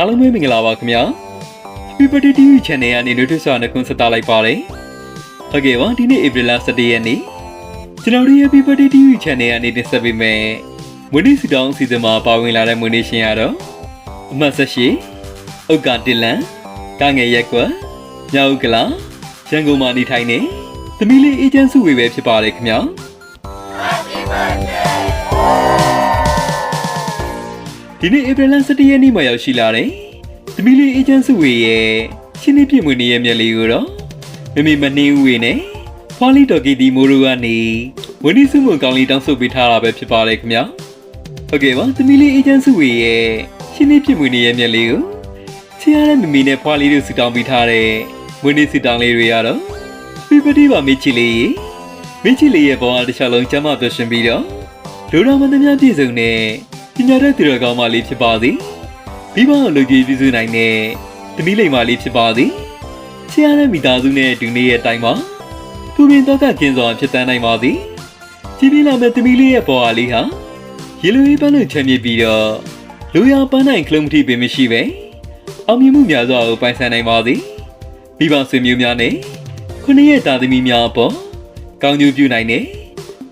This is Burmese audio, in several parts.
အားလုံးပဲမင်္ဂလာပါခင်ဗျာ Happy Birthday TV Channel ကနေနှုတ်ဆက်နှခွန်းဆက်တာလိုက်ပါတယ်ဟုတ်ကဲ့ပါဒီနေ့ April 17ရက်နေ့ကျွန်တော်တို့ရဲ့ Happy Birthday TV Channel ကနေတင်ဆက်ပေးမယ်မွေးနေ့စတောင်းအစီအစဉ်မှာပါဝင်လာတဲ့မွေးနေ့ရှင်ရတော့အမှတ်၁၈ဥက္ကတင်လန်ကငယ်ရက်ကွယ်ညောက်ကလာရန်ကုန်မှာနေထိုင်နေသမီးလေးအေဂျင့်စုဝေပဲဖြစ်ပါတယ်ခင်ဗျာ ဒီနေ့ဧပြီလ17ရက်နေ့မှာရောက်ရှိလာတဲ့သမီးလေးအေဂျင့်စုဝေရဲ့ရှင်းနေပြည့်မွေနေရဲ့မျက်လေးကိုတော့မမေမနှင်းဦးဝေနဲ့ဖွာလီတော်ကီတီမိုးရိုကနေဝင်းဒီစုမွန်ကောင်းလေးတောင်းဆိုပေးထားတာပဲဖြစ်ပါတယ်ခင်ဗျာဟုတ်ကဲ့ပါသမီးလေးအေဂျင့်စုဝေရဲ့ရှင်းနေပြည့်မွေနေရဲ့မျက်လေးကိုချစ်ရတဲ့မမေနဲ့ဖွာလီတို့စုတောင်းပေးထားတဲ့ဝင်းဒီစုတောင်းလေးတွေရတော့ပြပတိပါမေချီလေးရေမေချီလေးရဲ့ဘောအားတစ်ခြားလုံးကျမ်းမပြောရှင်ပြီးတော့လူတော်မင်းများပြည့်စုံတဲ့ ပညာတတ်သူတော်ကောင်းမလေးဖြစ်ပါသည်မိဘလူကြီးပြည်စုနိုင်တဲ့သမီးလိမ္မာလေးဖြစ်ပါသည်ဆရာရဲ့မိသားစုနဲ့ဒူနေရဲ့တိုင်မှာပူပင်တော့ကကင်းစွာဖြစ်တန်းနိုင်ပါသည်ကြည်ပြလာမဲ့သမီးလေးရဲ့ပေါ်အားလေးဟာရေလူရေးပန်းလို့ချမ်းမြေပြီးတော့လူရပန်းနိုင်ကလုံးမထိပင်မရှိပဲအောင်မြင်မှုများစွာကိုပိုင်ဆိုင်နိုင်ပါသည်မိဘဆွေမျိုးများနဲ့ခုနှစ်ရဲ့တာသမီးများအပေါ်ကောင်းကျိုးပြုနိုင်တဲ့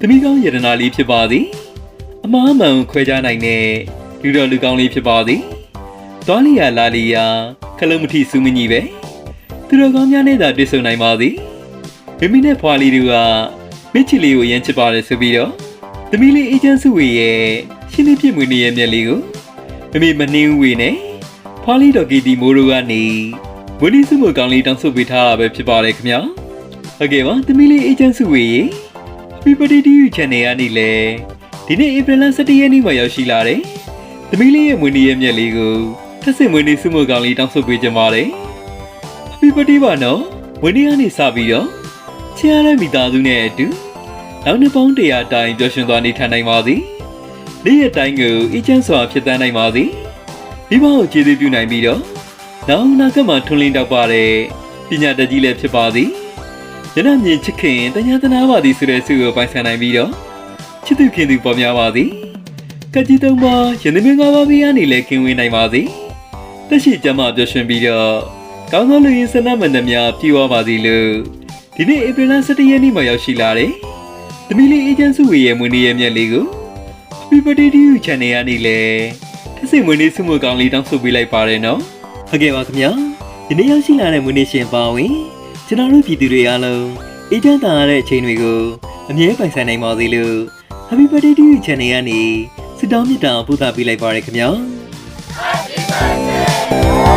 သမီးကောင်းယတနာလေးဖြစ်ပါသည် အမားမှန်ကိုခွဲခြားနိုင်တဲ့လူတော်လူကောင်းလေးဖြစ်ပါသည်။တောလီယာလာလီယာခလုံးမထီစူးမကြီးပဲ။သူတော်ကောင်းများနဲ့သာတွေ့ဆုံနိုင်ပါသည်။မိမိနဲ့ဖွာလီတို့ကမိချီလေးကိုရမ်းချစ်ပါတယ်ဆိုပြီးတော့သမီးလေးအေဂျင့်စုဝေရဲ့ရှင်းလင်းပြမွေနေရဲ့မျက်လေးကိုမမေမနှင်းဦးဝေနဲ့ဖွာလီတော်ကီတီမိုးတို့ကနေဝင်းဒီစုမကောင်းလေးတောင်းဆိုပေးထားတာပဲဖြစ်ပါတယ်ခင်ဗျာ။ဟုတ်ကဲ့ပါသမီးလေးအေဂျင့်စုဝေရဲ့ Happy Birthday to you channel ကနေလည်း ဒီနေ့ဧပြီလ17ရက်နေ့မှာရောက်ရှိလာတယ်။သမီးလေးရဲ့မွေးနေ့ရဲ့မြက်လေးကိုထပ်ဆင့်မွေးနေ့စုမကောင်လေးတောင်းဆိုပေးကြပါတယ်။ Happy birthday ပါနော်။မွေးနေ့ကနေစပြီးတော့ချစ်ရတဲ့မိသားစုနဲ့အတူနောက်နှစ်ပေါင်းတရာတိုင်ပျော်ရွှင်သွားနေထိုင်နိုင်ပါစေ။နေ့ရက်တိုင်းကိုအေးချမ်းစွာဖြစ်တန်းနိုင်ပါစေ။မိဘကိုကျေးဇူးပြုနိုင်ပြီးတော့နောက်နောက်ကမှထွန်းလင်းတောက်ပါတဲ့ပညာတတ်ကြီးလည်းဖြစ်ပါစေ။ညနေမြင်ချစ်ခင်တညာတနာပါသည်ဆိုတဲ့ဆုကိုပိုင်ဆိုင်နိုင်ပြီးတော့ ချစ်သူခင်သူပေါ်များပါသည်ကကြီးတုံးပါရင်းနှမင်းငါးပါးပြားနေလဲခင်ဝင်နိုင်ပါသည်တက်ရှိကြမှာပျော်ရွှင်ပြီးတော့ကောင်းသောလူရင်းစနမန္တများပြည့်ဝပါသည်လို့ဒီနေ့ဧပြီလ17ရက်နေ့မှာရောက်ရှိလာတဲ့သမီးလေးအေဂျင့်စုဝေရဲ့မွေးနေ့ရဲ့မြက်လေးကို Happy Birthday to you channel ကနေလဲတစ်စိမ်မွေးနေ့စုမကောင်းလေးတောင်းဆိုပေးလိုက်ပါတယ်နော်ဟုတ်ကဲ့ပါခင်ဗျာဒီနေ့ရောက်ရှိလာတဲ့မွေးနေ့ရှင်ပါဝင်ကျွန်တော်တို့ပြည်သူတွေအားလုံးအေဂျင့်တာရတဲ့အချိန်တွေကိုအမြဲပိုင်ဆိုင်နိုင်ပါသေးလို့ Happy Birthday to you channel ကနေစတောင်းမြတ်တာပို့သပေးလိုက်ပါရခင်ဗျာ Happy Birthday